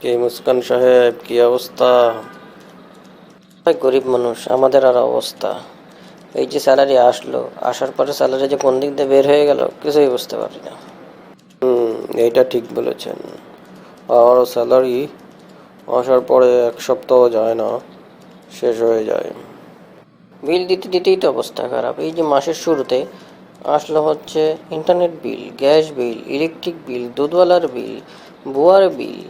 কে মুস্কান সাহেব, কি অবস্থা? গরিব মানুষ, আমাদের আর অবস্থা। এই যে স্যালারি আসলো, আসার পরে স্যালারি যে কোন দিক দিয়ে বের হয়ে গেল, কিছুই বুঝতে পারি না। হুম, এইটা ঠিক বলেছেন। আমারও স্যালারি আসার পরে এক সপ্তাহ যায় না, শেষ হয়ে যায়। বিল দিতে দিতেই তো অবস্থা খারাপ। এই যে মাসের শুরুতে আসলো হচ্ছে internet bill gas bill electric bill দুধওয়ালার bill বুয়ার বিল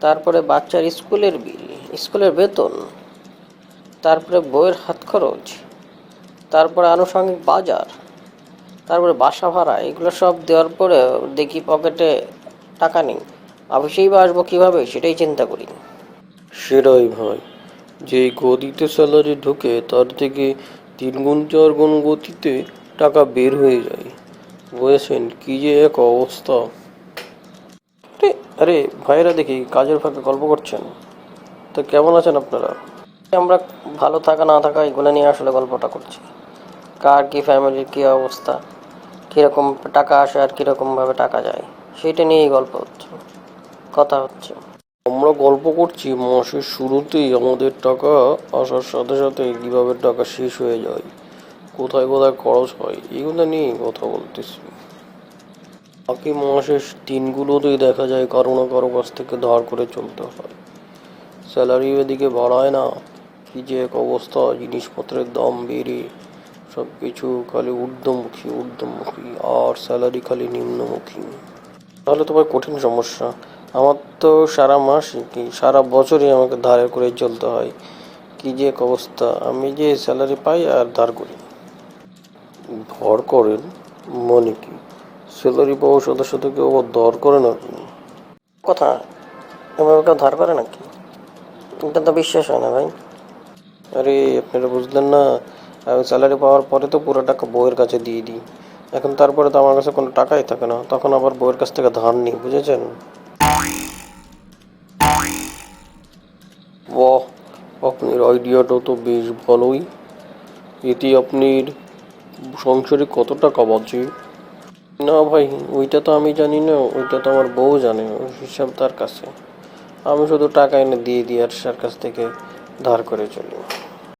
তারপরে বাচ্চার স্কুলের বিল, স্কুলের বেতন, তারপরে বইয়ের হাত খরচ, তারপরে আনুষঙ্গিক বাজার, তারপরে বাসা ভাড়া, এগুলো সব দেওয়ার পরে দেখি পকেটে টাকা নেই। অফিসেই বা আসব কীভাবে সেটাই চিন্তা করি। সেটাই ভাই যে গতিতে স্যালারি ঢোকে তার থেকে তিন গুণ চার গুণ গতিতে টাকা বের হয়ে যায়। বুঝেছেন কী যে এক অবস্থা। আরে ভাইরা দেখি কাজের ফাঁকে গল্প করছেন। তো কেমন আছেন আপনারা? আমরা ভালো থাকা না থাকা এগুলো নিয়ে আসলে গল্পটা করছি। কার কি ফ্যামিলির কী অবস্থা? কীরকম টাকা আসে আর কীরকমভাবে টাকা যায়? সেটা নিয়েই গল্প হচ্ছে। কথা হচ্ছে। আমরা গল্প করছি মাসের শুরুতেই আমাদের টাকা আসার সাথে সাথে কীভাবে টাকা শেষ হয়ে যায়, কোথায় কোথায় খরচ হয়, এগুলো নিয়েই কথা বলতেছি। বাকি মাসের দিনগুলোতেই দেখা যায় কারও না কারও কাছ থেকে ধার করে চলতে হয়। স্যালারি এদিকে বাড়ায় না, কি যে এক অবস্থা, জিনিসপত্রের দাম বেড়ে সব কিছু খালি ঊর্ধ্বমুখী ঊর্ধ্বমুখী, আর স্যালারি খালি নিম্নমুখী। তাহলে তো ভাই কঠিন সমস্যা। আমার তো সারা মাস কি, সারা বছরই আমাকে ধারে করে চলতে হয়। কি যে এক অবস্থা, আমি যে স্যালারি পাই আর ধার করি। ধর করেন মনে কি? স্যালারি পাওয়ার সাথে সাথে কেউ আবার ধর করে না। কথা? এভাবে কেউ ধার করে নাকি? এটা তো বিশ্বাস হয় না ভাই। আরে আপনারা বুঝলেন না আমি স্যালারি পাওয়ার পরে তো পুরো টাকা বইয়ের কাছে দিয়ে দিই। এখন তারপরে তো আমার কাছে কোনো টাকাই থাকে না তখন আবার বইয়ের কাছ থেকে ধার নিই বুঝেছেন? বাহ আপনার আইডিয়াটা তো বেশ ভালোই। এতে আপনার সংসারে কত টাকা বাঁচে? না ভাই, ওইটা তো আমি জানি না, ওইটা তো আমার বউ জানে হিসাব তার কাছে। আমি শুধু টাকা এনে দিয়ে দিই আর কাছ থেকে ধার করে চলি।